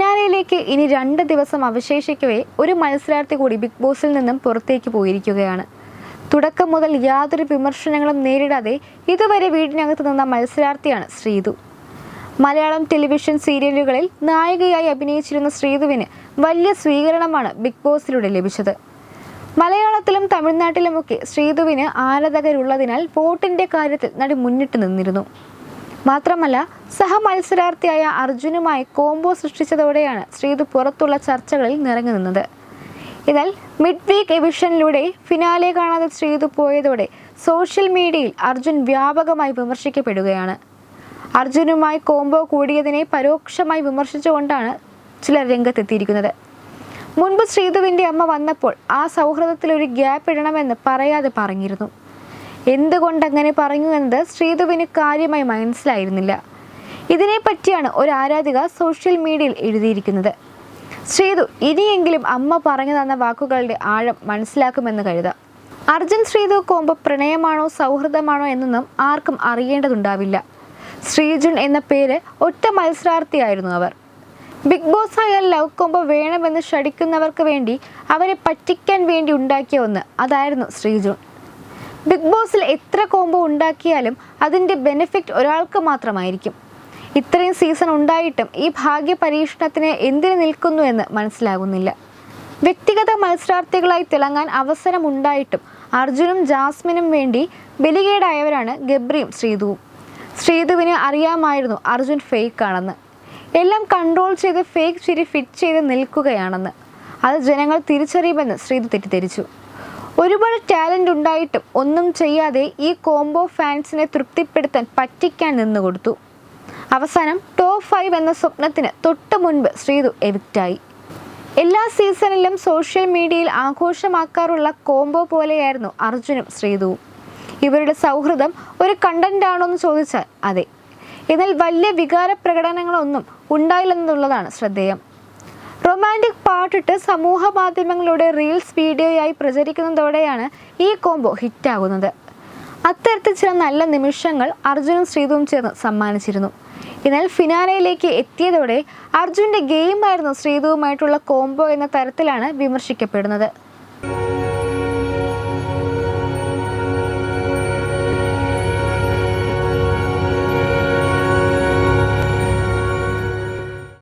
ഫിനാലയിലേക്ക് ഇനി രണ്ട് ദിവസം അവശേഷിക്കവേ ഒരു മത്സരാർത്ഥി കൂടി ബിഗ് ബോസിൽ നിന്നും പുറത്തേക്ക് പോയിരിക്കുകയാണ്. തുടക്കം മുതൽ യാതൊരു വിമർശനങ്ങളും നേരിടാതെ ഇതുവരെ വീടിനകത്ത് നിന്ന മത്സരാർത്ഥിയാണ് ശ്രീതു. മലയാളം ടെലിവിഷൻ സീരിയലുകളിൽ നായികയായി അഭിനയിച്ചിരുന്ന ശ്രീതുവിന് വലിയ സ്വീകരണമാണ് ബിഗ് ബോസിലൂടെ ലഭിച്ചത്. മലയാളത്തിലും തമിഴ്നാട്ടിലുമൊക്കെ ശ്രീതുവിന് ആരാധകരുള്ളതിനാൽ വോട്ടിന്റെ കാര്യത്തിൽ നടി മുന്നിട്ട് നിന്നിരുന്നു. മാത്രമല്ല സഹമത്സരാർത്ഥിയായ അർജുനുമായി കോംബോ സൃഷ്ടിച്ചതോടെയാണ് ശ്രീതു പുറത്തുള്ള ചർച്ചകളിൽ നിറഞ്ഞു നിന്നത്. എന്നാൽ മിഡ് വീക്ക് എവിഷനിലൂടെ ഫിനാലെ കാണാതെ ശ്രീതു പോയതോടെ സോഷ്യൽ മീഡിയയിൽ അർജുൻ വ്യാപകമായി വിമർശിക്കപ്പെടുകയാണ്. അർജുനുമായി കോംബോ കൂടിയതിനെ പരോക്ഷമായി വിമർശിച്ചുകൊണ്ടാണ് ചിലർ രംഗത്തെത്തിയിരിക്കുന്നത്. മുൻപ് ശ്രീതുവിന്റെ അമ്മ വന്നപ്പോൾ ആ സൗഹൃദത്തിൽ ഒരു ഗ്യാപ്പ് ഇടണമെന്ന് പറയാതെ പറഞ്ഞിരുന്നു. എന്തുകൊണ്ട് അങ്ങനെ പറഞ്ഞു എന്നത് ശ്രീതുവിന് കാര്യമായി മനസ്സിലായിരുന്നില്ല. ഇതിനെപ്പറ്റിയാണ് ഒരു ആരാധിക സോഷ്യൽ മീഡിയയിൽ എഴുതിയിരിക്കുന്നത്. ശ്രീതു ഇനിയെങ്കിലും അമ്മ പറഞ്ഞു തന്ന വാക്കുകളുടെ ആഴം മനസ്സിലാക്കുമെന്ന് കരുതാം. അർജുൻ ശ്രീതു കോമ്പ് പ്രണയമാണോ സൗഹൃദമാണോ എന്നൊന്നും ആർക്കും അറിയേണ്ടതുണ്ടാവില്ല. ശ്രീജുൻ എന്ന പേര് ഒറ്റ മത്സരാർത്ഥിയായിരുന്നു അവർ. ബിഗ് ബോസ് ആയ ലവ് കോമ്പ് വേണമെന്ന് ഷടിക്കുന്നവർക്ക് വേണ്ടി അവരെ പറ്റിക്കാൻ വേണ്ടി ഉണ്ടാക്കിയ ഒന്ന് അതായിരുന്നു ശ്രീജുൻ. ബിഗ് ബോസിൽ എത്ര കോംബോ ഉണ്ടാക്കിയാലും അതിന്റെ ബെനിഫിറ്റ് ഒരാൾക്ക് മാത്രമായിരിക്കും. ഇത്രയും സീസൺ ഉണ്ടായിട്ടും ഈ ഭാഗ്യ പരീക്ഷണത്തിന് എന്തിനു നിൽക്കുന്നു എന്ന് മനസ്സിലാകുന്നില്ല. വ്യക്തിഗത മത്സരാർത്ഥികളായി തിളങ്ങാൻ അവസരമുണ്ടായിട്ടും അർജുനും ജാസ്മിനും വേണ്ടി ബലികേടായവരാണ് ഗബ്രിയും ശ്രീതുവും ശ്രീതുവിന് അറിയാമായിരുന്നു അർജുൻ ഫേക്ക് ആണെന്ന്. എല്ലാം കൺട്രോൾ ചെയ്ത് ഫേക്ക് ചിരി ഫിറ്റ് ചെയ്ത് നിൽക്കുകയാണെന്ന്. അത് ജനങ്ങൾ തിരിച്ചറിയുമെന്ന് ശ്രീതു തെറ്റിദ്ധരിച്ചു. ഒരുപാട് ടാലന്റ് ഉണ്ടായിട്ടും ഒന്നും ചെയ്യാതെ ഈ കോംബോ ഫാൻസിനെ തൃപ്തിപ്പെടുത്താൻ പറ്റിക്കാൻ നിന്ന് കൊടുത്തു. അവസാനം ടോപ്പ് ഫൈവ് എന്ന സ്വപ്നത്തിന് തൊട്ട് മുൻപ് ശ്രീതു എവിക്റ്റായി എല്ലാ സീസണിലും സോഷ്യൽ മീഡിയയിൽ ആഘോഷമാക്കാറുള്ള കോംബോ പോലെയായിരുന്നു അർജുനും ശ്രീതുവും. ഇവരുടെ സൗഹൃദം ഒരു കണ്ടന്റ് ആണോ എന്ന് ചോദിച്ചാൽ അതെ. എന്നാൽ വലിയ വികാര പ്രകടനങ്ങളൊന്നും ഉണ്ടായില്ലെന്നുള്ളതാണ് ശ്രദ്ധേയം. റൊമാന്റിക് പാട്ടിട്ട് സമൂഹ മാധ്യമങ്ങളിലൂടെ റീൽസ് വീഡിയോയായി പ്രചരിക്കുന്നതോടെയാണ് ഈ കോംബോ ഹിറ്റാകുന്നത്. അത്തരത്തിൽ ചില നല്ല നിമിഷങ്ങൾ അർജുനും ശ്രീതുവും ചേർന്ന് സമ്മാനിച്ചിരുന്നു. എന്നാൽ ഫിനാലയിലേക്ക് എത്തിയതോടെ അർജുന്റെ ഗെയിമായിരുന്നു ശ്രീതുവുമായിട്ടുള്ള കോംബോ എന്ന തരത്തിലാണ് വിമർശിക്കപ്പെടുന്നത്.